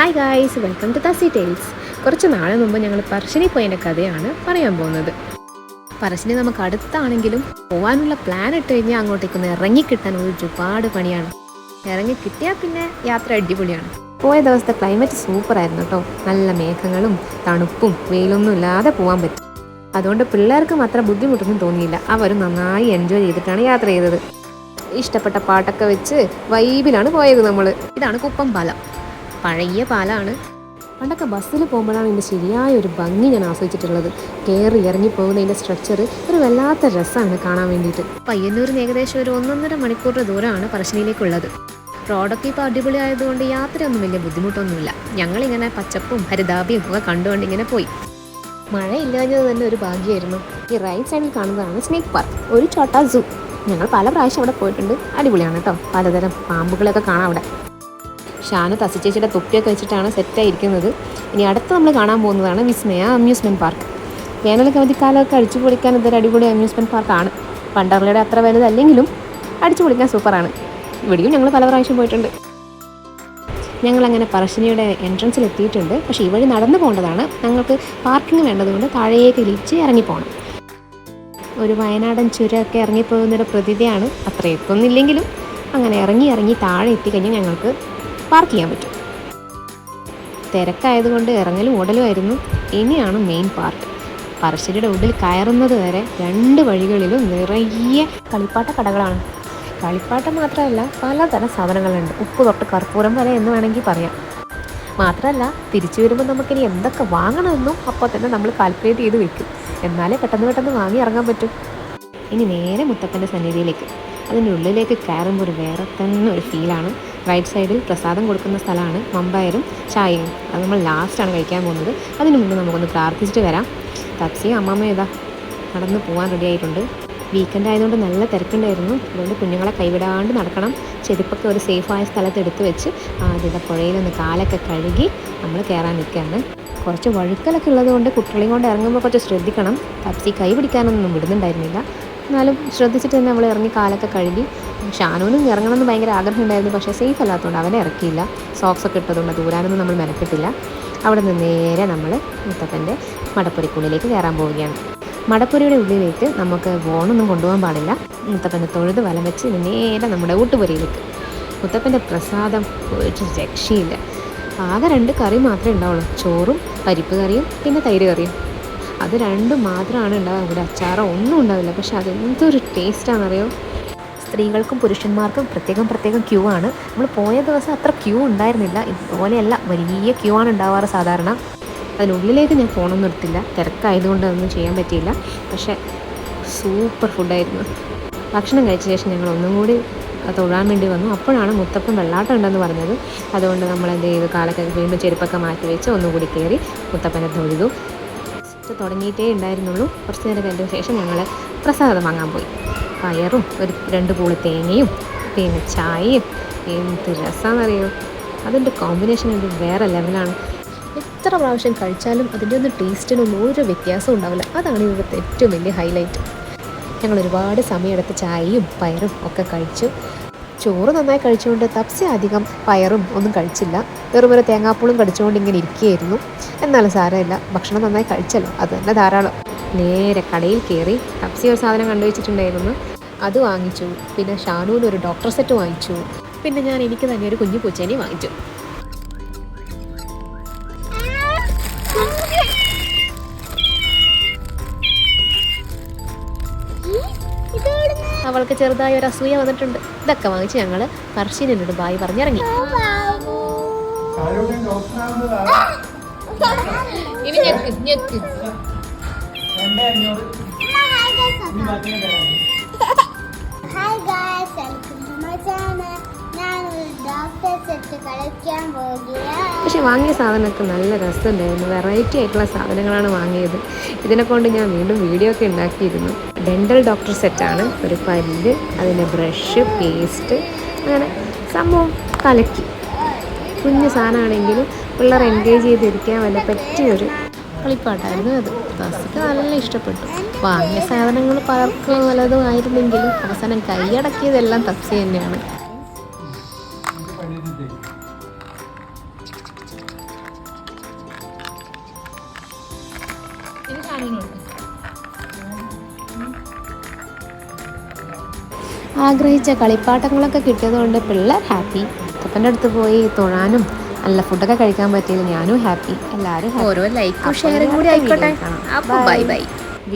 Hi guys welcome to തസി tales കുറച്ച് നാളെ മുമ്പ് ഞങ്ങൾ പറശ്ശിനി പോയതിന്റെ കഥയാണ് പറയാൻ പോകുന്നത്. പറശ്ശിനി നമുക്ക് അടുത്താണെങ്കിലും പോകാനുള്ള പ്ലാൻ ഇട്ട് കഴിഞ്ഞാൽ അങ്ങോട്ടേക്കൊന്ന് ഇറങ്ങിക്കിട്ടാൻ ഒരുപാട് പണിയാണ്. ഇറങ്ങി കിട്ടിയാൽ പിന്നെ യാത്ര അടിപൊളിയാണ്. പോയ ദിവസത്തെ ക്ലൈമറ്റ് സൂപ്പർ ആയിരുന്നു കേട്ടോ നല്ല മേഘങ്ങളും തണുപ്പും വെയിലൊന്നും ഇല്ലാതെ പോകാൻ പറ്റും. അതുകൊണ്ട് പിള്ളേർക്ക് മാത്രം ബുദ്ധിമുട്ടൊന്നും തോന്നിയില്ല. അവർ നന്നായി എൻജോയ് ചെയ്തിട്ടാണ് യാത്ര ചെയ്തത്. ഇഷ്ടപ്പെട്ട പാട്ടൊക്കെ വെച്ച് വൈബിലാണ് പോയത് നമ്മൾ ഇതാണ് കുപ്പം പാലം പഴയ പാലാണ്. പണ്ടൊക്കെ ബസ്സിൽ പോകുമ്പോഴാണ് ഇതിന്റെ ശരിയായ ഒരു ഭംഗി ഞാൻ ആസ്വദിച്ചിട്ടുള്ളത്. കയറി ഇറങ്ങി പോകുന്നതിന്റെ സ്ട്രക്ചർ ഒരു വല്ലാത്ത രസമാണ് കാണാൻ വേണ്ടിയിട്ട്. പയ്യന്നൂരിൽ നിന്ന് ഏകദേശം ഒരു ഒന്നൊന്നര മണിക്കൂറിന്റെ ദൂരമാണ് പറശ്ശിനിയിലേക്കുള്ളത്. റോഡൊക്കെ ഇപ്പോൾ അടിപൊളി ആയതുകൊണ്ട് യാത്രയൊന്നും വലിയ ബുദ്ധിമുട്ടൊന്നുമില്ല. ഞങ്ങളിങ്ങനെ പച്ചപ്പും ഹരിതാപിയും ഒക്കെ കണ്ടുകൊണ്ട് ഇങ്ങനെ പോയി. മഴ ഇല്ലാഞ്ഞത് തന്നെ ഒരു ഭാഗ്യമായിരുന്നു. ഈ റൈറ്റ് സൈഡിൽ കാണുന്നതാണ് സ്നേക്ക് പാർക്ക്. ഒരു ചോട്ടാ സൂ. ഞങ്ങൾ പല പ്രാവശ്യം അവിടെ പോയിട്ടുണ്ട്. അടിപൊളിയാണ് കേട്ടോ. പലതരം പാമ്പുകളൊക്കെ കാണാം അവിടെ. ഷാനു തസിച്ചേച്ചിയുടെ തൊപ്പിയൊക്കെ വെച്ചിട്ടാണ് സെറ്റായിരിക്കുന്നത്. ഇനി അടുത്ത് നമ്മൾ കാണാൻ പോകുന്നതാണ് വിസ്മയ അമ്യൂസ്മെന്റ് പാർക്ക്. വേനൽ അവധിക്കാലമൊക്കെ അടിച്ചു പൊളിക്കാൻ ഇതൊരു അടിപൊളി അമ്യൂസ്മെന്റ് പാർക്കാണ്. വണ്ടർലയുടെ അത്ര വലുതല്ലെങ്കിലും അടിച്ചു പൊളിക്കാൻ സൂപ്പറാണ്. ഇവിടെയും ഞങ്ങൾ പല പ്രാവശ്യം പോയിട്ടുണ്ട്. ഞങ്ങളങ്ങനെ പറശ്ശിനിയുടെ എൻട്രൻസിൽ എത്തിയിട്ടുണ്ട്. പക്ഷേ ഈ വഴി നടന്നു പോകേണ്ടതാണ്. ഞങ്ങൾക്ക് പാർക്കിംഗ് വേണ്ടതുകൊണ്ട് താഴേക്ക് ഇരിച്ച് ഇറങ്ങിപ്പോകണം ഒരു വയനാടൻ ചുരമൊക്കെ ഇറങ്ങിപ്പോകുന്നൊരു പ്രതീതിയാണ് അത്ര എത്തുന്നില്ലെങ്കിലും അങ്ങനെ ഇറങ്ങി ഇറങ്ങി താഴെ എത്തിക്കഴിഞ്ഞാൽ ഞങ്ങൾക്ക് പാർക്ക് ചെയ്യാൻ പറ്റും. തിരക്കായതുകൊണ്ട് ഇറങ്ങലും ഓടലുമായിരുന്നു ഇനിയാണ് മെയിൻ പാർട്ട് പറശ്ശേരിയുടെ ഉള്ളിൽ കയറുന്നത് വരെ രണ്ട് വഴികളിലും നിറയെ കളിപ്പാട്ട കടകളാണ്. കളിപ്പാട്ടം മാത്രമല്ല പലതരം സാധനങ്ങളുണ്ട്. ഉപ്പ് തൊട്ട് കർപ്പൂരം വരെ എന്ന് വേണമെങ്കിൽ പറയാം. മാത്രമല്ല തിരിച്ചു വരുമ്പോൾ നമുക്കിനി എന്തൊക്കെ വാങ്ങണമെന്നും അപ്പോൾ തന്നെ നമ്മൾ കാൽക്കുലേറ്റ് ചെയ്ത് വെക്കും. എന്നാലേ പെട്ടെന്ന് പെട്ടെന്ന് വാങ്ങി ഇറങ്ങാൻ പറ്റും. ഇനി നേരെ മുത്തപ്പന്റെ സന്നിധിയിലേക്ക്. അതിന്റെ ഉള്ളിലേക്ക് കയറുമ്പോൾ ഒരു വേറെ തന്നെ ഒരു ഫീലാണ്. റൈറ്റ് സൈഡിൽ പ്രസാദം കൊടുക്കുന്ന സ്ഥലമാണ് മമ്പയറും ചായയും. അത് നമ്മൾ ലാസ്റ്റാണ് കഴിക്കാൻ പോകുന്നത്. അതിന് മുമ്പ് നമുക്കൊന്ന് പ്രാർത്ഥിച്ചിട്ട് വരാം. തപ്സിയും അമ്മമ്മ ഏതാ? നടന്ന് പോകാൻ റെഡി ആയിട്ടുണ്ട്. വീക്കെൻഡ് ആയതുകൊണ്ട് നല്ല തിരക്കുണ്ടായിരുന്നു. അതുകൊണ്ട് കുഞ്ഞുങ്ങളെ കൈവിടാണ്ട് നടക്കണം. ചെരുപ്പൊക്കെ ഒരു സേഫായ സ്ഥലത്ത് എടുത്തു വെച്ച് ആദ്യത്തെ പുഴയിലൊന്ന് കാലൊക്കെ കഴുകി നമ്മൾ കയറാൻ നിൽക്കുകയാണ്. കുറച്ച് വഴുക്കലൊക്കെ ഉള്ളതുകൊണ്ട് കുട്ടികളെയും കൊണ്ട് ഇറങ്ങുമ്പോൾ കുറച്ച് ശ്രദ്ധിക്കണം. തപ്സി കൈ പിടിക്കാനൊന്നും വിടുന്നുണ്ടായിരുന്നില്ല. എന്നാലും ശ്രദ്ധിച്ചിട്ട് തന്നെ നമ്മൾ ഇറങ്ങി കാലൊക്കെ കഴുകി. ഷാനൂനും ഇറങ്ങണമെന്ന് ഭയങ്കര ആഗ്രഹം ഉണ്ടായിരുന്നു. പക്ഷേ സേഫ് അല്ലാത്തതുകൊണ്ട് അവനെ ഇറക്കിയില്ല. സോക്സ് ഒക്കെ ഇട്ടതുകൊണ്ട് ദൂരാനൊന്നും നമ്മൾ മെനക്കെട്ടില്ല. അവിടെ നിന്ന് നേരെ നമ്മൾ മുത്തപ്പന്റെ മടപ്പുരക്കുള്ളിലേക്ക് കയറാൻ പോവുകയാണ്. മടപ്പുരയുടെ ഉള്ളിലേക്ക് നമുക്ക് ഫോണൊന്നും കൊണ്ടുപോകാൻ പാടില്ല. മുത്തപ്പന്റെ തൊഴുത് വലം വെച്ച് നേരെ നമ്മുടെ ഊട്ടുപുരയിലേക്ക്. മുത്തപ്പന്റെ പ്രസാദം ഒരു രക്ഷയില്ല. ആകെ രണ്ട് കറി മാത്രമേ ഉണ്ടാവുള്ളൂ. ചോറും പരിപ്പ് കറിയും പിന്നെ തൈര് കറിയും. അത് രണ്ടും മാത്രമാണ് ഉണ്ടാവുക. ഇവിടെ അച്ചാറോ ഒന്നും ഉണ്ടാവില്ല. പക്ഷെ അതെന്തൊരു ടേസ്റ്റാണെന്നറിയോ? സ്ത്രീകൾക്കും പുരുഷന്മാർക്കും പ്രത്യേകം പ്രത്യേകം ക്യൂ ആണ്. നമ്മൾ പോയ ദിവസം അത്ര ക്യൂ ഉണ്ടായിരുന്നില്ല. ഇതുപോലെയല്ല വലിയ ക്യൂ ആണ് ഉണ്ടാവാറ് സാധാരണ. അതിനുള്ളിലേക്ക് ഞാൻ ഫോണൊന്നും എടുത്തില്ല. തിരക്കായതുകൊണ്ട് അതൊന്നും ചെയ്യാൻ പറ്റിയില്ല. പക്ഷേ സൂപ്പർ ഫുഡായിരുന്നു. ഭക്ഷണം കഴിച്ച ശേഷം ഞങ്ങൾ ഒന്നും കൂടി തൊഴാൻ വേണ്ടി വന്നു. അപ്പോഴാണ് മുത്തപ്പൻ വെള്ളാട്ടം ഉണ്ടെന്ന് പറഞ്ഞത്. അതുകൊണ്ട് നമ്മൾ എന്ത് ചെയ്തു? കാലൊക്കെ വീണ്ടും ചെരുപ്പൊക്കെ മാറ്റി വെച്ച് ഒന്നുകൂടി കയറി മുത്തപ്പനെ തൊഴുതു. ഫസ്റ്റ് തുടങ്ങിയിട്ടേ ഉണ്ടായിരുന്നുള്ളൂ. കുറച്ച് നേരം കഴിഞ്ഞ ശേഷം ഞങ്ങൾ പ്രസാദം വാങ്ങാൻ പോയി. പയറും ഒരു രണ്ട് പൂൾ തേങ്ങയും പിന്നെ ചായയും എന്ത് രസമാണെന്നറിയോ അതിന്റെ കോമ്പിനേഷൻ ഇത് വേറെ ലെവലാണ് എത്ര പ്രാവശ്യം കഴിച്ചാലും അതിന്റെ ഒന്ന് ടേസ്റ്റിനൊന്നും ഒരു വ്യത്യാസവും ഉണ്ടാവില്ല. അതാണ് ഇവിടുത്തെ ഏറ്റവും വലിയ ഹൈലൈറ്റ് ഞങ്ങൾ ഒരുപാട് സമയമെടുത്ത് ചായയും പയറും ഒക്കെ കഴിച്ചു. ചോറ് നന്നായി കഴിച്ചുകൊണ്ട് തപ്സി അധികം പയറും ഒന്നും കഴിച്ചില്ല. വെറും തേങ്ങാപ്പൂളും കടിച്ചുകൊണ്ട് ഇങ്ങനെ ഇരിക്കുകയായിരുന്നു. എന്നാലും സാരമില്ല. ഭക്ഷണം നന്നായി കഴിച്ചല്ലോ. അത് തന്നെ ധാരാളം. നേരെ കടയിൽ കയറി തപ്സി ഒരു സാധനം കണ്ടുവച്ചിട്ടുണ്ടായിരുന്നു അത് വാങ്ങിച്ചു. പിന്നെ ഷാനൂന് ഒരു ഡോക്ടർ സെറ്റ് വാങ്ങിച്ചു. പിന്നെ ഞാൻ എനിക്ക് തന്നെ ഒരു കുഞ്ഞു പൂച്ചേനെ വാങ്ങിച്ചു. അവൾക്ക് ചെറുതായ ഒരു അസൂയ വന്നിട്ടുണ്ട്. ഇതൊക്കെ വാങ്ങിച്ച് ഞങ്ങൾ പർഷീനോട് ബായി പറഞ്ഞിറങ്ങി. ഇനി ഞെക്ക് ഞെക്ക്. പക്ഷെ വാങ്ങിയ സാധനമൊക്കെ നല്ല രസമുണ്ടായിരുന്നു. വെറൈറ്റി ആയിട്ടുള്ള സാധനങ്ങളാണ് വാങ്ങിയത്. ഇതിനെ കൊണ്ട് ഞാൻ വീണ്ടും വീഡിയോ ഒക്കെ ഉണ്ടാക്കിയിരുന്നു. ഡെന്റൽ ഡോക്ടർ സെറ്റാണ് ഒരു പല്ല് അതിന്റെ ബ്രഷ് പേസ്റ്റ് അങ്ങനെ സംഭവം കലക്കി. കുഞ്ഞു സാധനമാണെങ്കിലും പിള്ളേർ എൻഗേജ് ചെയ്തിരിക്കാൻ വല്ല പറ്റിയൊരു കളിപ്പാട്ടായിരുന്നു അത്. ബസ്സിക്ക് നല്ല ഇഷ്ടപ്പെട്ടു. വാങ്ങിയ സാധനങ്ങൾ പലർക്കും വല്ലതും ആയിരുന്നെങ്കിലും അവസാനം കൈയടക്കിയതെല്ലാം തപ്സി തന്നെയാണ്. ആഗ്രഹിച്ച കളിപ്പാട്ടങ്ങളൊക്കെ കിട്ടിയതുകൊണ്ട് പിള്ളേർ ഹാപ്പി അപ്പന്റെ അടുത്ത് പോയി തൊഴാനും നല്ല ഫുഡൊക്കെ കഴിക്കാൻ പറ്റിയത് ഞാനും ഹാപ്പി എല്ലാവരും ഓരോ ലൈക്കും ഷെയറും കൂടി ആയിക്കോട്ടെ. Bye bye